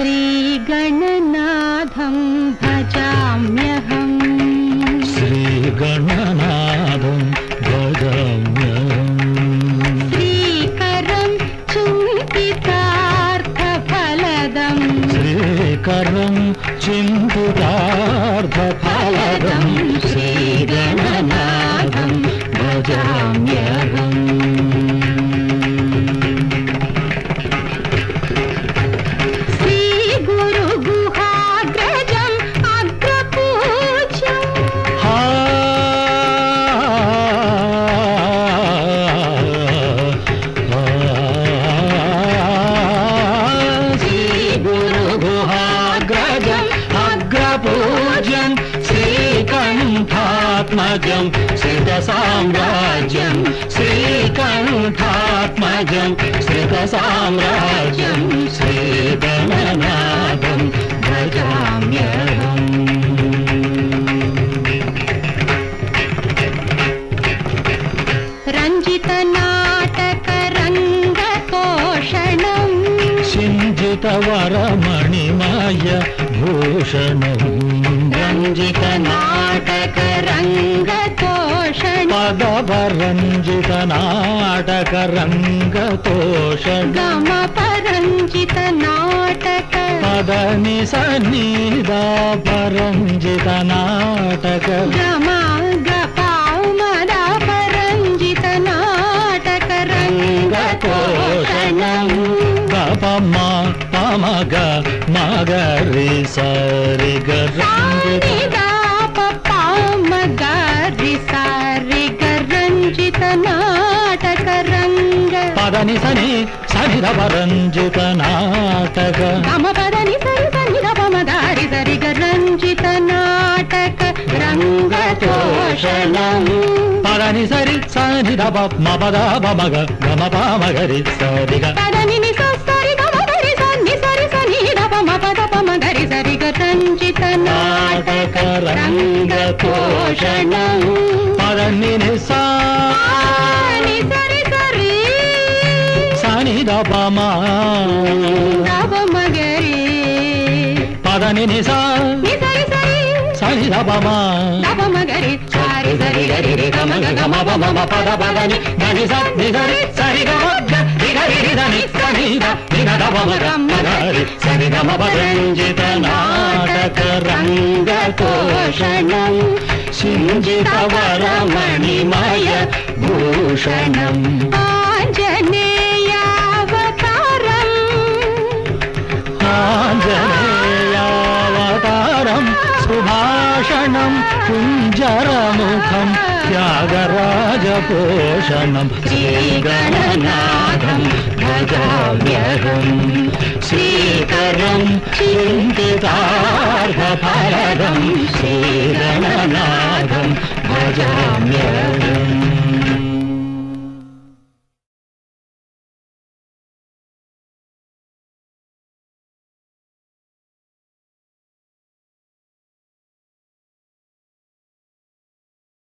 श्रीगणनाथं भजाम्यहम्। श्रीगणनाथं भजाम्यहम्। श्रीकरं चिन्तितार्थफलदम्। श्रीकरं चिन्तितार्थफलदम्। श्री సామ్రాజ్యం శ్రిత సామ్రాజ్యం శ్రీకంఠాత్మజం శ్రిత సామ్రాజ్యం శ్రీగణనాథం భజామ్యహం రంజిత నాటక రంగ పోషణం సింజిత వరమణిమాయ భూషణం. రంజిత నాటక రంగ తోషణ పదవ రంజిత నాటక రంగ తోషణ గమ పరంజిత నాటక. పదని సన్నిద పరంజిత నాటక. గమ పమ్మ పమగ మగరి సరి గ రంగ పదని సని సని రంజిత నాటక. గమ పదని సరి సని గమ దారి సరి గరంజిత నాటక. రంగ తోషణం పదని సరి సని దబ మపద బమగ గమ పామగరి సరిగ. పదని ని సరి గమ సని సరి సని గమ పద పమ గరి సరి గరంజిత నాటక రంగ తోషణం పదని ని దబమ మగరి పదని నిసా. ని సరి. సరి దబమ సారి గరి రి గమ గ గమ గమ బమ పద పదని దని సని సరి సరి గమ గరి రి దని సని ద ని ద బమ గరి సరి గమ పరంజిత నాటక రంగ పోషణం సింజిత వరమణిమయ భూషణం ఆంజనేయావతారం సుభాషణం కుంజరముఖం త్యాగరాజపోషణం శ్రీగణనాథం భజామ్యహం శ్రీకరం చింతితార్థఫలదం శ్రీగణనాథం భజామ్యహం